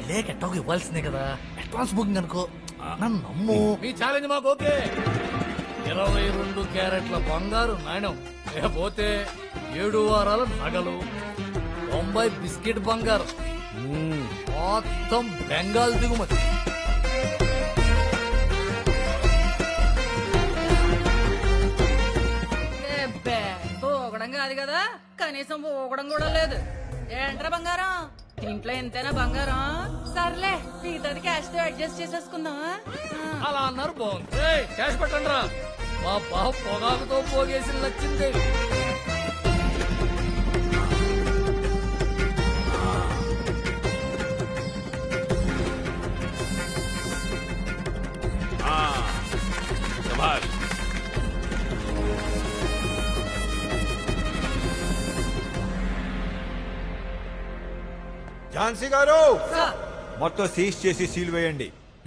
లేక ఎట్టోకి ఇవ్వాల్సిందే కదా. అడ్వాన్స్ బుకింగ్ అనుకో. నన్ను నమ్ము. మీ ఛాలెంజ్ మాకు ఓకే. ఇరవై రెండు క్యారెట్ల బంగారు నాణ్యం లేకపోతే ఏడు వారాల నగలు. తొంభై బిస్కెట్ బంగారం. మొత్తం బెంగాల్ దిగుమతి. ఊగడం కాదు కదా. కనీసం ఊగడం కూడా లేదు. ఏంట్రా బంగారం? ఇంట్లో ఎంతైనా బంగారం. సర్లే మిగతాది క్యాష్తో అడ్జస్ట్ చేసేసుకుందామా. అలా అన్నారు బాగుంది. క్యాష్ పెట్టండి రా మా బావ పొగాకుతో పోగేసి నచ్చింది. శభాష్ ఝాన్సీ గారు! మొత్తం సీజ్ చేసి సీల్ వేయండి.